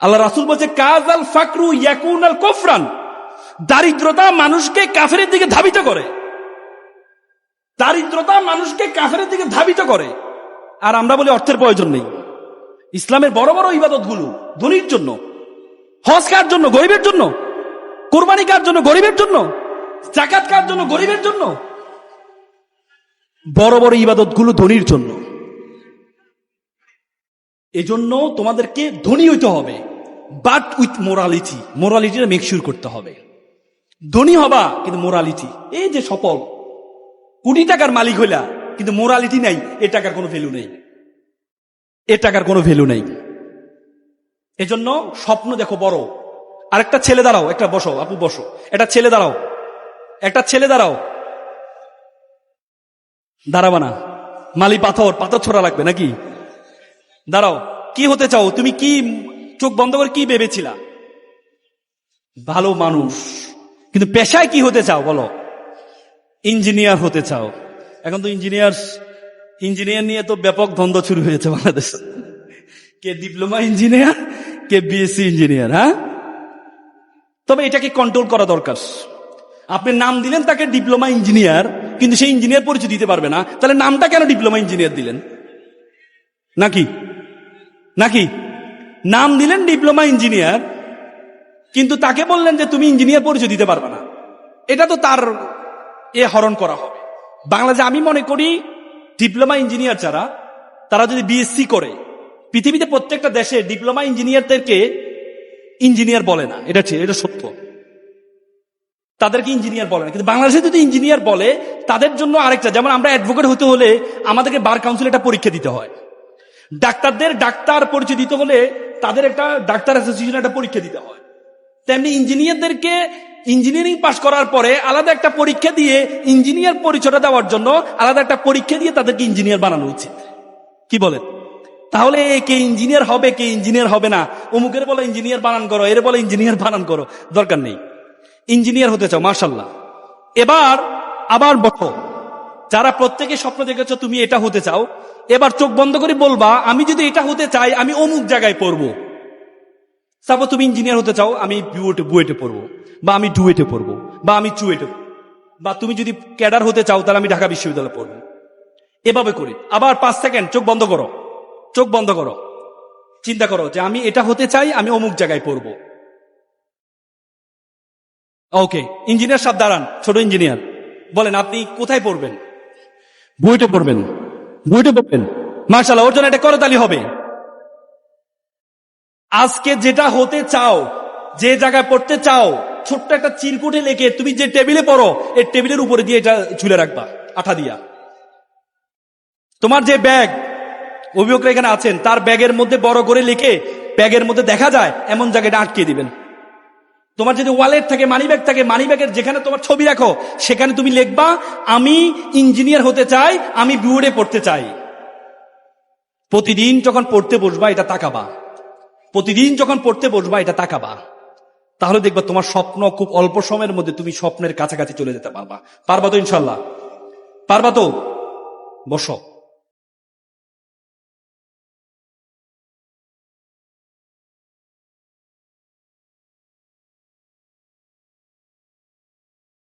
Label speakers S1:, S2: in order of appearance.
S1: আল্লাহ রাসুল বলছে কাজ আল ফাকরু ইয়াকুন আল কফরান। দারিদ্রতা মানুষকে কাফের দিকে ধাবিত করে। দারিদ্রতা মানুষকে কাফের দিকে ধাবিত করে। আর আমরা বলি অর্থের প্রয়োজন নেই। ইসলামের বড় বড় ইবাদতগুলো ধনির জন্য, হজ কার জন্য, গরিবের জন্য, কোরবানি কার জন্য, গরিবের জন্য জাকাত কার জন্য, গরিবের জন্য, বড় বড় ইবাদতগুলো ধনির জন্য। এজন্য তোমাদেরকে ধনী হইতে হবে। বাট উইথ মোরালিটি মোরালিটিটা মেকশিওর করতে হবে। ধনী হবা, কিন্তু মোরালিটি এই যে সফল। কোটি টাকার মালিক হইলা, কিন্তু মোরালিটি নাই, এ টাকার কোনো ভ্যালু নেই। এ টাকার কোনো ভ্যালু নেই। এজন্য স্বপ্ন দেখো বড়। আরেকটা ছেলে দাঁড়াও, একটা বসো, আপু বসো। একটা ছেলে দাঁড়াও। একটা ছেলে দাঁড়াও। দাঁড়াবা না। মালি পাথর পাথর ছোড়া লাগবে নাকি? দাঁড়াও, কি হতে চাও? তুমি কি চোখ বন্ধ করে কি ভেবেছিলা? ভালো মানুষ। কিন্তু পেশায় কি হতে চাও বলো? ইঞ্জিনিয়ার হতে চাও। এখন তো ইঞ্জিনিয়ার ইঞ্জিনিয়ার নিয়ে তো ব্যাপক দ্বন্দ্ব শুরু হয়েছে বাংলাদেশ। কে ডিপ্লোমা ইঞ্জিনিয়ার, কে বিএসসি ইঞ্জিনিয়ার হ্যাঁ? তবে এটাকে কন্ট্রোল করা দরকার। আপনি নাম দিলেন তাকে ডিপ্লোমা ইঞ্জিনিয়ার, কিন্তু সেই ইঞ্জিনিয়ার পরিচয় দিতে পারবে না। তাহলে নামটা কেন ডিপ্লোমা ইঞ্জিনিয়ার দিলেন? নাকি? নাকি? নাম দিলেন ডিপ্লোমা ইঞ্জিনিয়ার, কিন্তু তাকে বললেন যে তুমি ইঞ্জিনিয়ার পরিচয় দিতে পারবে না। এটা তো তার এ হরণ করা হবে। বাংলাদেশে আমি মনে করি, ডিপ্লোমা ইঞ্জিনিয়ার যারা, তারা যদি বিএসসি করে, পৃথিবীতে প্রত্যেকটা দেশে ডিপ্লোমা ইঞ্জিনিয়ারদেরকে ইঞ্জিনিয়ার বলে না। এটা এটা সত্য। তাদেরকে ইঞ্জিনিয়ার বলে না। কিন্তু বাংলাদেশে যদি ইঞ্জিনিয়ার বলে, তাদের জন্য আরেকটা, যেমন আমরা অ্যাডভোকেট হতে হলে আমাদেরকে বার কাউন্সিল একটা পরীক্ষা দিতে হয়। ডাক্তারদের ডাক্তার পরিচয় দিতে হলে তাদের একটা ডাক্তার অ্যাসোসিয়েশন একটা পরীক্ষা দিতে হয়। তেমনি ইঞ্জিনিয়ারদেরকে ইঞ্জিনিয়ারিং পাশ করার পরে আলাদা একটা পরীক্ষা দিয়ে ইঞ্জিনিয়ার পরিচয়টা দেওয়ার জন্য আলাদা একটা পরীক্ষা দিয়ে তাদেরকে ইঞ্জিনিয়ার বানানো উচিত কি বলেন? তাহলে কে ইঞ্জিনিয়ার হবে, কে ইঞ্জিনিয়ার হবে না? অমুকের বলে ইঞ্জিনিয়ার বানান করো, এর বলে ইঞ্জিনিয়ার বানান করো, দরকার নেই। ইঞ্জিনিয়ার হতে চাও মার্শাল্লাহ এবার আবার বলো যারা প্রত্যেকে স্বপ্ন দেখেছ তুমি এটা হতে চাও, এবার চোখ বন্ধ করে বলবা, আমি যদি এটা হতে চাই, আমি অমুক জায়গায় পড়ব। তারপর তুমি ইঞ্জিনিয়ার হতে চাও, আমি বুয়েটে বুয়েটে পড়ব, বা আমি ডুয়েটে পড়ব, বা আমি চুয়েটে, বা তুমি যদি ক্যাডার হতে চাও, তাহলে আমি ঢাকা বিশ্ববিদ্যালয়ে পড়ব। এভাবে করি। আবার পাঁচ সেকেন্ড, চোখ বন্ধ করো। চোখ বন্ধ করো। চিন্তা করো যে আমি এটা হতে চাই, আমি অমুক জায়গায় পড়ব। ওকে ইঞ্জিনিয়ার সাহেব দাঁড়ান, ছোট ইঞ্জিনিয়ার বলেন, আপনি কোথায় পড়বেন? বুয়েটে পড়বেন বুয়েটে পড়বেন। মার্শাল্লাহ ওর জন্য একটা করতালি হবে। আজকে যেটা হতে চাও, যে জায়গায় পড়তে চাও, ছোট্ট একটা চিরকুটে লেখে তুমি যে টেবিলে পড়ো এই টেবিলের উপরে দিয়ে এটা ঝুলে রাখবা, আঠা দিয়া। তোমার যে ব্যাগ, অভিভাবকরা এখানে আছেন, তার ব্যাগের মধ্যে বড় করে লিখে, ব্যাগের মধ্যে দেখা যায়, এমন জায়গাটা আটকে দিবেন। তোমার যদি ওয়ালেট থাকে মানি ব্যাগ থাকে মানি ব্যাগের যেখানে তোমার ছবি রাখো, সেখানে তুমি লিখবা, আমি ইঞ্জিনিয়ার হতে চাই, আমি বিউড়ে পড়তে চাই। প্রতিদিন যখন পড়তে বসবা, এটা তাকাবা। প্রতিদিন যখন পড়তে বসবা, এটা তাকাবা। তাহলে দেখবা তোমার স্বপ্ন খুব অল্প সময়ের মধ্যে তুমি স্বপ্নের কাছাকাছি চলে যেতে পারবা। পারবা তো ইনশাল্লাহ পারবা তো? বসো।